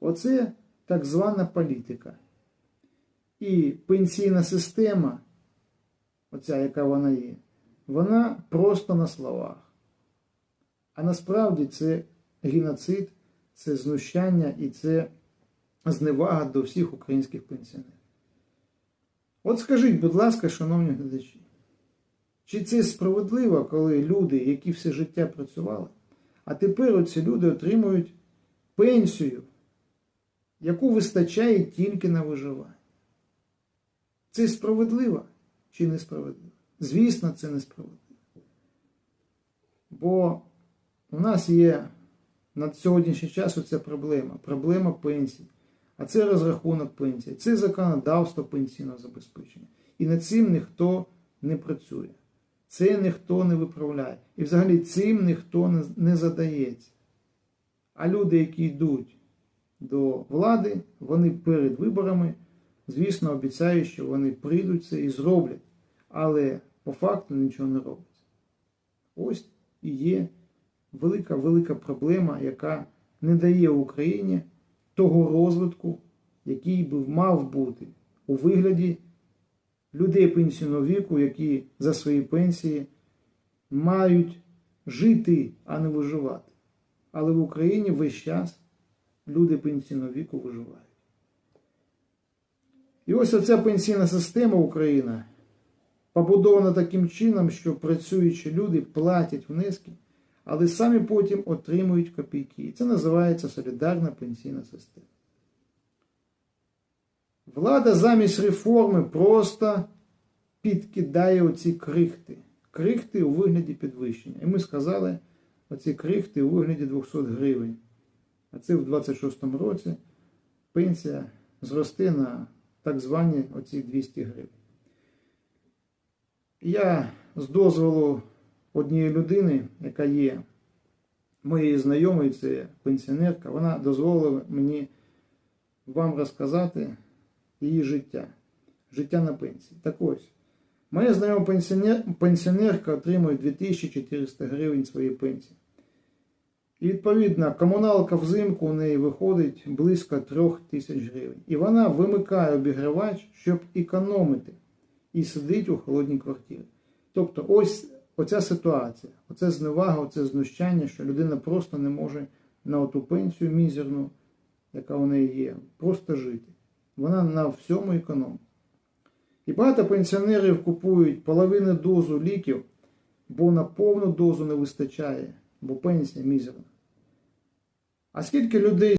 Оце так звана політика. І пенсійна система, оця, яка вона є, вона просто на словах. А насправді це геноцид, це знущання і це зневага до всіх українських пенсіонерів. От скажіть, будь ласка, шановні глядачі, чи це справедливо, коли люди, які все життя працювали, а тепер оці люди отримують пенсію, яку вистачає тільки на виживання? Це справедливо чи несправедливо? Звісно, це несправедливо. Бо у нас є на сьогоднішній час оця проблема, проблема пенсій. А це розрахунок пенсії, це законодавство пенсійного забезпечення. І над цим ніхто не працює. Це ніхто не виправляє. І взагалі цим ніхто не, задається. А люди, які йдуть до влади, вони перед виборами, звісно, обіцяють, що вони прийдуть це і зроблять. Але по факту нічого не робиться. Ось і є велика велика проблема, яка не дає Україні того розвитку, який би мав бути у вигляді людей пенсійного віку, які за свої пенсії мають жити, а не виживати. Але в Україні весь час люди пенсійного віку виживають. І ось оця пенсійна система Україна побудована таким чином, що працюючі люди платять внески, але самі потім отримують копійки. І це називається солідарна пенсійна система. Влада замість реформи просто підкидає оці крихти. Крихти у вигляді підвищення. І ми сказали, оці крихти у вигляді 200 гривень. А це в 26-му році пенсія зросте на так звані оці 200 гривень. Я з дозволу однієї людини, яка є моєю знайомою, це пенсіонерка, вона дозволила мені вам розказати її життя, життя на пенсії. Так ось, моя знайома пенсіонер, пенсіонерка отримує 2400 гривень своєї пенсії. І відповідно, комуналка взимку у неї виходить близько 3000 гривень. І вона вимикає обігрівач, щоб економити, і сидить у холодній квартирі. Тобто, ось оця ситуація, оце зневага, оце знущання, що людина просто не може на оту пенсію мізерну, яка у неї є, просто жити. Вона на всьому економить. І багато пенсіонерів купують половину дозу ліків, бо на повну дозу не вистачає, бо пенсія мізерна. А скільки людей